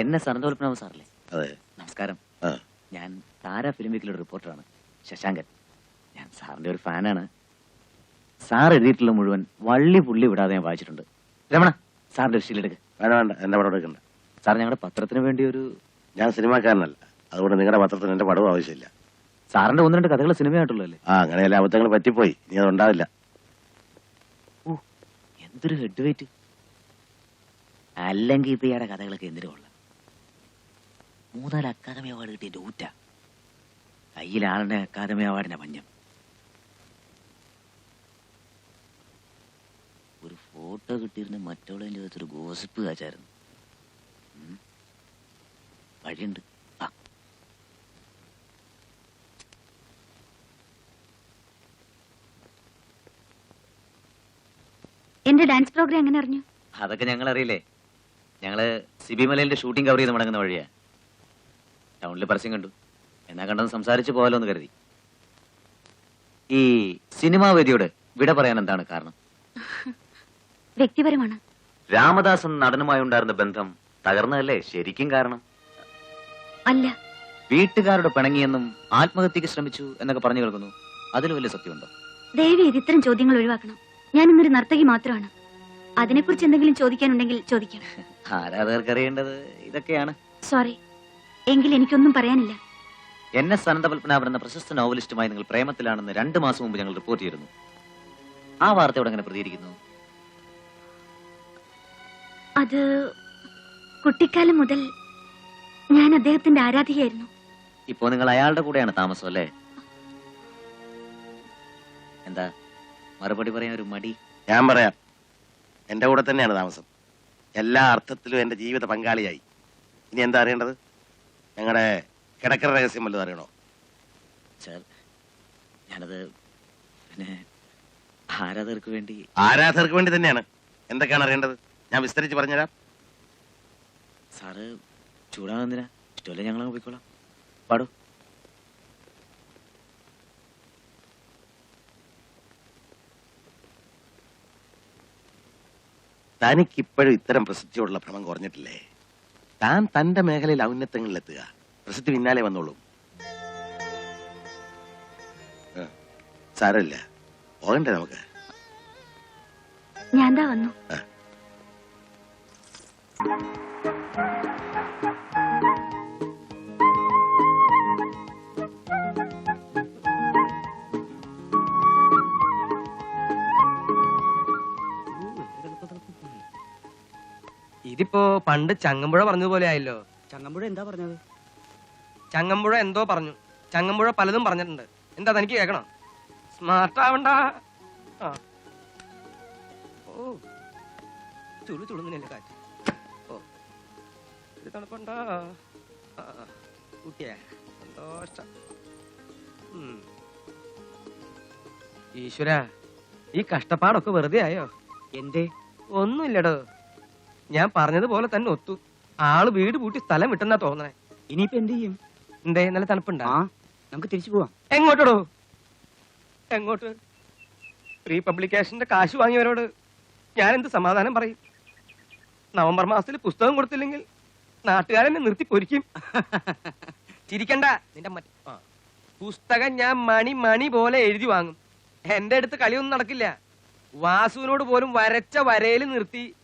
എന്നെ സനന്തോൽപ്പനാവ് സാറല്ലേ? അതെ. നമസ്കാരം. ഞാൻ താര ഫിലിം വീക്കിലെ റിപ്പോർട്ടറാണ് ശശാങ്കൻ. ഞാൻ സാറിന്റെ ഒരു ഫാനാണ്. സാർ എഴുതിയിട്ടുള്ള മുഴുവൻ വള്ളി പുള്ളി വിടാതെ ഞാൻ വായിച്ചിട്ടുണ്ട്. രമണ സാറിന്റെ ഒരു ശീലെടുക്ക് വേണ്ട വേണ്ട എന്റെ പടം എടുക്കണ്ട. സാർ ഞങ്ങളുടെ പത്രത്തിന് വേണ്ടി ഒരു ഞാൻ സിനിമാക്കാരനല്ല. അതുകൊണ്ട് നിങ്ങളുടെ പത്രത്തിന് എന്റെ പടവും ആവശ്യമില്ല. സാറിന്റെ ഒന്ന് രണ്ട് കഥകൾ സിനിമയായിട്ടുള്ളല്ലേ ആ അങ്ങനെ എല്ലാ അബദ്ധങ്ങൾ പറ്റിപ്പോയി. ഇനി അത് ഉണ്ടാവില്ല. ഓ എന്തൊരു ഹെഡ് വെയിറ്റ് അല്ലെങ്കിൽ ഇപ്പൊ ഇയാടെ കഥകളൊക്കെ എന്തിനു കൊള്ളാം? മൂന്നാൽ അക്കാദമി അവാർഡ് കിട്ടിയ ഡൂറ്റ. കയ്യിലാളുടെ അക്കാദമി അവാർഡിന്റെ മഞ്ഞം ഒരു ഫോട്ടോ കിട്ടിയിരുന്ന മറ്റുള്ള ഒരു ഗോസിപ്പ് കാച്ചായിരുന്നു. വഴിയുണ്ട്. ആ. എന്റെ ഡാൻസ് പ്രോഗ്രാം എങ്ങനെ അറിഞ്ഞു? അതൊക്കെ ഞങ്ങൾ അറിയില്ലേ ഞങ്ങൾ സിബിമലയിലെ ഷൂട്ടിംഗ് കവർ ചെയ്ത് മടങ്ങുന്ന വഴിയാ. ടൗണിൽ പരസ്യം കണ്ടു. എന്നാ കണ്ടെന്ന് സംസാരിച്ച് പോകാലോ എന്ന് കരുതി. ഈ സിനിമാ വേദിയോട് വിട പറയാൻ എന്താണ് കാരണം? വ്യക്തിപരമാണ്. രാമദാസൻ നടനുമായി ഉണ്ടായിരുന്ന ബന്ധം തകർന്നതല്ലേ ശരിക്കും കാരണം? അല്ല. വീട്ടുകാരുടെ പിണങ്ങിയെന്നും ആത്മഹത്യക്ക് ശ്രമിച്ചു എന്നൊക്കെ പറഞ്ഞു കേൾക്കുന്നു. അതിൽ വലിയ സത്യമുണ്ടോ? ദേവി ഇത് ഇത്തരം ചോദ്യങ്ങൾ ഒഴിവാക്കണം. ഞാൻ ഇന്നൊരു നർത്തകി മാത്രമാണ്. അതിനെക്കുറിച്ച് എന്തെങ്കിലും ചോദിക്കാനുണ്ടെങ്കിൽ ചോദിക്കാം. ആരാധകർക്ക് അറിയേണ്ടത്? ഇതൊക്കെയാണ്. സോറി. എങ്കിൽ എനിക്കൊന്നും പറയാനില്ല. എൻ എസ് അനന്തപത്മനാഭൻ എന്ന പ്രശസ്ത നോവലിസ്റ്റുമായി നിങ്ങൾ പ്രേമത്തിലാണെന്ന് രണ്ടു മാസം മുമ്പ് ഞങ്ങൾ റിപ്പോർട്ട് ചെയ്തിരുന്നു. ആ വാർത്തയോട് എങ്ങനെ പ്രതികരിക്കുന്നു? അത് കുട്ടിക്കാലം മുതൽ ഞാൻ അദ്ദേഹത്തിന്റെ ആരാധികയായിരുന്നു. ഇപ്പോ നിങ്ങൾ അയാളുടെ കൂടെയാണ് താമസം അല്ലേ? എന്താ മറുപടി പറയാൻ ഒരു മടി? ഞാൻ പറയാം. എന്റെ കൂടെ തന്നെയാണ് താമസം. എല്ലാ അർത്ഥത്തിലും എന്റെ ജീവിത പങ്കാളിയായി. ഇനി എന്താ അറിയേണ്ടത്? ഞങ്ങളുടെ കിടക്കര രഹസ്യം വല്ലതും അറിയണോ? സാർ ഞാനത് പിന്നെ ആരാധകർക്ക് വേണ്ടി ആരാധകർക്ക് വേണ്ടി തന്നെയാണ്. എന്തൊക്കെയാണ് അറിയേണ്ടത്? ഞാൻ വിസ്തരിച്ച് പറഞ്ഞുതരാം. സാറ് ചൂടാകുന്നതിനാ ഇഷ്ടമല്ലേ ഞങ്ങൾ പോയിക്കോളാം. പാടൂ. തനിക്കിപ്പോഴും ഇത്തരം പ്രസിദ്ധിയോടുള്ള ഭ്രമം കുറഞ്ഞിട്ടില്ലേ? താൻ തന്റെ മേഖലയിൽ ഔന്നത്യങ്ങളിലെത്തുക. പ്രസിദ്ധി പിന്നാലെ വന്നോളൂ. സാരല്ല സാരമില്ല. പോകണ്ടേ നമുക്ക്? ഞാൻ വന്നു. ഇതിപ്പോ പണ്ട് ചങ്ങമ്പുഴ പറഞ്ഞതുപോലെ ആയല്ലോ. ചങ്ങമ്പുഴ എന്താ പറഞ്ഞത്? ചങ്ങമ്പുഴ എന്തോ പറഞ്ഞു. ചങ്ങമ്പുഴ പലതും പറഞ്ഞിട്ടുണ്ട്. എന്താ തനിക്ക് കേക്കണം സ്മാർട്ട് ആവണ്ട. ഓ. ചുളു ചുളുന്നില്ല കാറ്റ്? ഓ. ഇത് തണുപ്പുണ്ടാ. കുട്ടിയെ. സന്തോഷം. ഈശ്വര ഈ കഷ്ടപ്പാടൊക്കെ വെറുതെ ആയോ? എന്തേ? ഒന്നുമില്ലടോ. ഞാൻ പറഞ്ഞതുപോലെ തന്നെ ഒത്തു. ആൾ വീട് പൂട്ടി സ്ഥലം വിട്ടെന്നാ തോന്നണേ. ഇനിയിപ്പോ എന്ത് ചെയ്യും? എന്തേ നല്ല തണുപ്പുണ്ടാ? നമുക്ക് തിരിച്ചു പോവാം. എങ്ങോട്ടോ എങ്ങോട്ട്? പ്രീ പബ്ലിക്കേഷന്റെ കാശ് വാങ്ങിയവരോട് ഞാൻ എന്ത് സമാധാനം പറയും? നവംബർ മാസത്തിൽ പുസ്തകം കൊടുത്തില്ലെങ്കിൽ നാട്ടുകാരെന്നെ നിർത്തി പൊരിക്കും. ചിരിക്കണ്ട. നിന്റെ പുസ്തകം ഞാൻ മണി മണി പോലെ എഴുതി വാങ്ങും. എന്റെ അടുത്ത് കളിയൊന്നും നടക്കില്ല. വാസുവിനോട് പോലും വരച്ച വരയിൽ നിർത്തി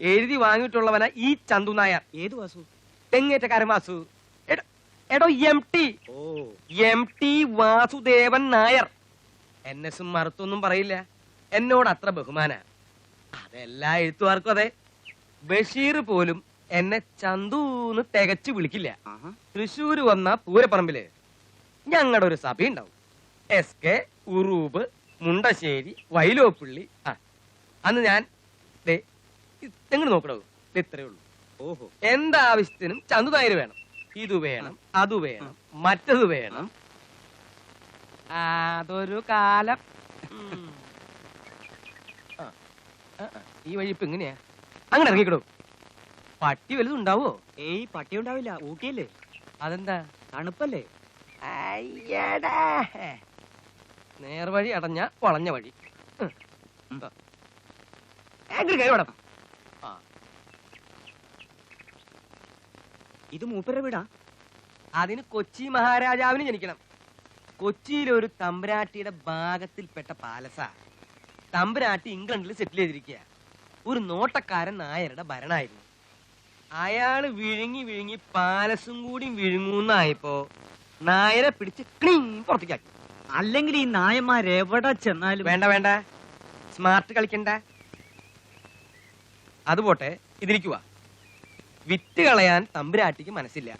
എഴുതി വാങ്ങിയിട്ടുള്ളവന ഈ ചന്തു നായർ. ഏത് വാസു? തെങ്ങേറ്റക്കാരൻ വാസു. എടോ- എം ടി. ഓ. M T Vasudevan Nair. എന്നെ മറുത്തൊന്നും പറയില്ല. എന്നോട് അത്ര ബഹുമാന. അതെല്ലാ എഴുത്തുകാർക്കും അതെ. ബഷീർ പോലും എന്നെ ചന്തുന്ന് തികച്ചു വിളിക്കില്ല. തൃശ്ശൂര് വന്ന പൂരപ്പറമ്പിൽ. ഞങ്ങളുടെ ഒരു സഭ ഉണ്ടാവും എസ് കെ ഉറൂബ് മുണ്ടശ്ശേരി വൈലോപ്പിള്ളി. ആ അന്ന് ഞാൻ എങ്ങനെ നോക്കണോ? ഇത്രേ ഉള്ളൂ. ഓഹോ. എന്താവശ്യത്തിനും തൈര് വേണം. ഇത് വേണം അത് വേണം മറ്റത് വേണം. അതൊരു കാലം. ഈ വഴി ഇപ്പൊ എങ്ങനെയാ? അങ്ങനെ ഇറങ്ങിക്കിടും. പട്ടി വലുതുണ്ടാവോ ഏയ് പട്ടി ഉണ്ടാവില്ല. ഊട്ടിയല്ലേ? അതെന്താ? തണുപ്പല്ലേ? നേർവഴി അടഞ്ഞ വളഞ്ഞ വഴി. കൈ ഉം. ആ. ഏ, ഇങ്ങട് കൈ വേണം ആ ഇത് മൂപ്പരുടെ വീടാ. അതിന് കൊച്ചി മഹാരാജാവിന് ജനിക്കണം. കൊച്ചിയിലെ ഒരു തമ്പുരാട്ടിയുടെ ഭാഗത്തിൽപ്പെട്ട പാലസാ. തമ്പുരാട്ടി ഇംഗ്ലണ്ടിൽ സെറ്റിൽ ചെയ്തിരിക്കുക ഒരു നോട്ടക്കാരൻ നായരുടെ ഭരണമായിരുന്നു അയാൾ വിഴുങ്ങി വിഴുങ്ങി പാലസും കൂടി വിഴുങ്ങുന്നായപ്പോ നായരെ പിടിച്ച് ക്ലീൻ പുറത്തേക്കാക്കി. അല്ലെങ്കിൽ ഈ നായന്മാരെവിടെ ചെന്നാലും വേണ്ട വേണ്ട. സ്മാർട്ട് കളിക്കണ്ട. അതുപോട്ടെ ഇതിരിക്കുക വിറ്റ് കളയാൻ തമ്പുരാട്ടിക്ക് മനസ്സില്ല.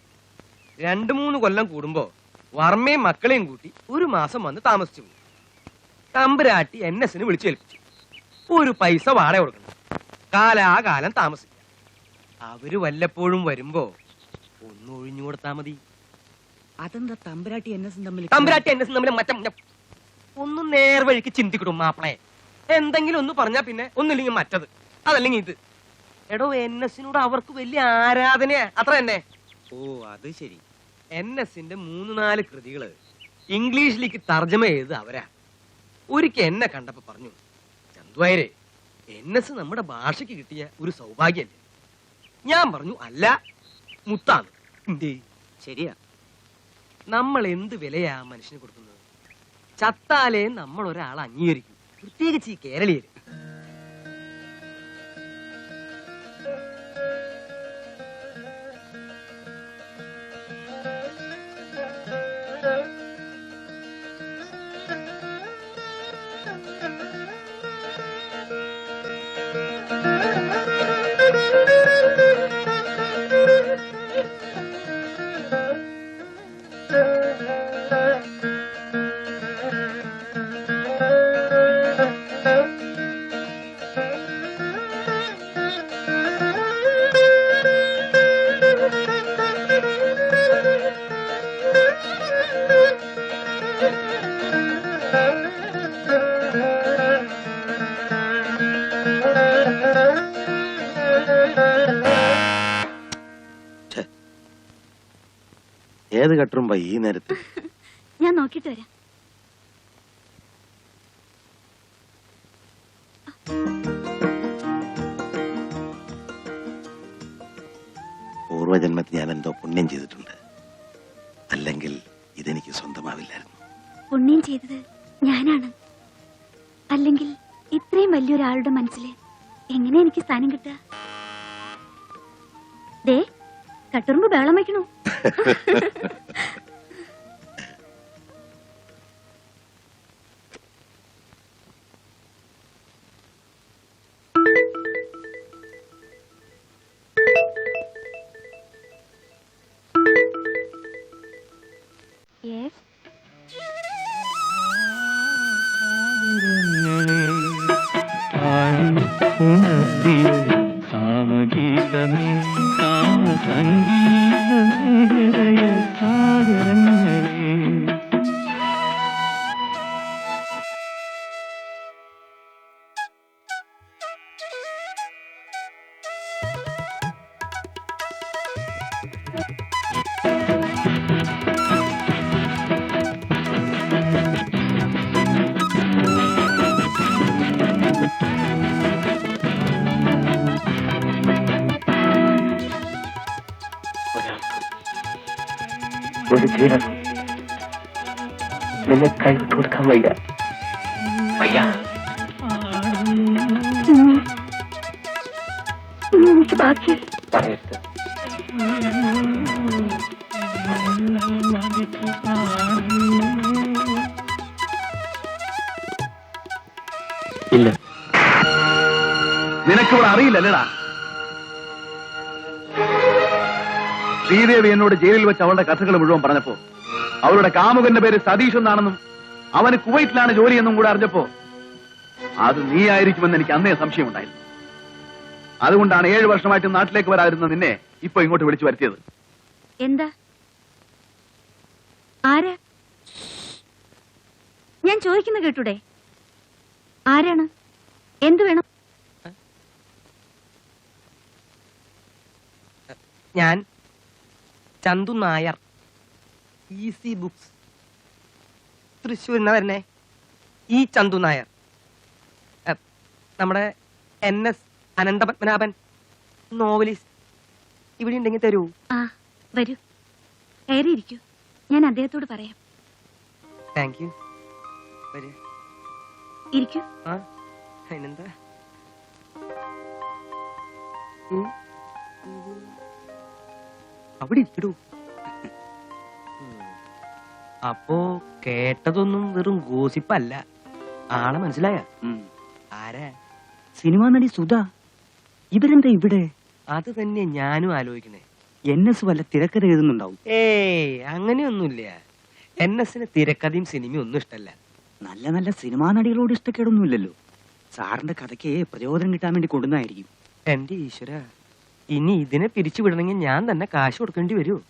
രണ്ടു മൂന്ന് കൊല്ലം കൂടുമ്പോ വർമ്മയും മക്കളെയും കൂട്ടി ഒരു മാസം വന്ന് താമസിച്ചു. തമ്പുരാട്ടി എൻ എസിന് വിളിച്ചു ഏൽപ്പിച്ചു ഒരു പൈസ വാടക കൊടുക്കണം. കാലാകാലം താമസിക്കാം. അവർ വല്ലപ്പോഴും വരുമ്പോ ഒന്ന് ഒഴിഞ്ഞു കൊടുത്താ മതി. അതെന്താ തമ്പുരാട്ടി എൻ എസ് തമ്മിൽ തമ്പുരാട്ടി എൻ എസ് തമ്മിൽ മറ്റം ഒന്ന് നേർവഴിക്ക് ചിന്തിക്കിടും മാപ്പിളെ എന്തെങ്കിലും ഒന്ന് പറഞ്ഞാ പിന്നെ ഒന്നില്ലെങ്കിൽ മറ്റത്. അതല്ലെങ്കിൽ ഇത്. എടോ എൻ എസിനോട് അവർക്ക് വലിയ ആരാധനയാ. അത്ര തന്നെ. ഓ അത് ശരി. എൻ എസിന്റെ മൂന്ന് നാല് കൃതികൾ ഇംഗ്ലീഷിലേക്ക് തർജമ ചെയ്ത് അവരാ. ഒരിക്കൽ എന്നെ കണ്ടപ്പോ പറഞ്ഞു ചന്തുവായരെ എൻ എസ് നമ്മുടെ ഭാഷയ്ക്ക് കിട്ടിയ ഒരു സൗഭാഗ്യല്ലേ ഞാൻ പറഞ്ഞു അല്ല മുത്താണ്. എന്തേ? ശരിയാ. നമ്മൾ എന്ത് വിലയാ മനുഷ്യന് കൊടുക്കുന്നത്? ചത്താലേ നമ്മൾ ഒരാളെ അംഗീകരിക്കും. പ്രത്യേകിച്ച് ഈ കേരളീയര്. ഏത് കട്ടറും ഈ നേരത്ത്. ഞാൻ നോക്കിട്ട് വരാം. പൂർവജന്മത്തിൽ ഞാൻ എന്തോ പുണ്യം ചെയ്തിട്ടുണ്ട്. അല്ലെങ്കിൽ ഇതെനിക്ക് സ്വന്തമാവില്ലായിരുന്നു. പുണ്യം ചെയ്തത് ഞാനാണ്. അല്ലെങ്കിൽ ഇത്രയും വലിയൊരാളുടെ മനസ്സിൽ എങ്ങനെ എനിക്ക് സ്ഥാനം കിട്ടുക? ദേ കട്ടുറുമ്പ് ബേളം വയ്ക്കണു സാമഗീതമേ சங்கீத ഒരു ജീവൻ നിന്നെ കൈവിട്ട് കൊടുക്കാൻ വയ്യ. വയ്യ. എനിക്ക് ബാക്കി. പറയരുത്. ഇല്ല. നിനക്കിവിടെ അറിയില്ലല്ലടാ? ശ്രീദേവി എന്നോട് ജയിലിൽ വെച്ച് അവളുടെ കഥകൾ മുഴുവൻ പറഞ്ഞപ്പോ അവളുടെ കാമുകന്റെ പേര് സതീഷ് എന്നാണെന്നും അവന് കുവൈറ്റിലാണ് ജോലിയെന്നും കൂടെ അറിഞ്ഞപ്പോ അത് നീ ആയിരിക്കുമെന്ന് എനിക്ക് അന്നേ സംശയമുണ്ടായിരുന്നു. അതുകൊണ്ടാണ് ഏഴു വർഷമായിട്ട് നാട്ടിലേക്ക് വരാതിരുന്ന നിന്നെ ഇപ്പൊ ഇങ്ങോട്ട് വിളിച്ചു വരുത്തിയത്. എന്താ? ആരാ? ഞാൻ ചോദിക്കുന്ന കേട്ടൂടെ? ആരാണ്? എന്തു വേണം? ഞാൻ ചന്തു നായർ. ഈസി ബുക്സ് തൃശ്ശൂരിൽ നിന്നാ വരുന്നേ? ഈ ചന്തു നായർ. നമ്മുടെ എൻ എസ് അനന്തപത്മനാഭൻ നോവലിസ്റ്റ്. ഇവിടെ ഉണ്ടെങ്കിൽ തരൂ. ആ വരൂ. കയറിയിരിക്കൂ. ഞാൻ അദ്ദേഹത്തോട് പറയാം. താങ്ക് യു ഇരിക്കൂ. ആ അതിനെന്താ. അവിടെ ഇരിക്കടൂ. അപ്പോ കേട്ടതൊന്നും വെറും ഗോസിപ്പല്ല. ആളെ മനസ്സിലായ? ആരാ? സിനിമാ നടി സുധ. ഇവരെന്താ ഇവിടെ? അത് തന്നെ ഞാനും ആലോചിക്കണേ എൻ എസ് വല്ല തിരക്കഥ എഴുതുന്നുണ്ടാവും. ഏയ് അങ്ങനെയൊന്നുമില്ല. എൻ എസിന് തിരക്കഥയും സിനിമയും ഒന്നും ഇഷ്ടല്ല. നല്ല നല്ല സിനിമാ നടികളോട് ഇഷ്ടക്കേടൊന്നുമില്ലല്ലോ. സാറിന്റെ കഥയ്ക്ക് പ്രചോദനം കിട്ടാൻ വേണ്ടി കൊണ്ടുവന്നായിരിക്കും എന്റെ ഈശ്വര. ഇനി ഇതിനെ പിരിച്ചു വിടണമെങ്കിൽ ഞാൻ തന്നെ കാശ് കൊടുക്കേണ്ടി വരുമോ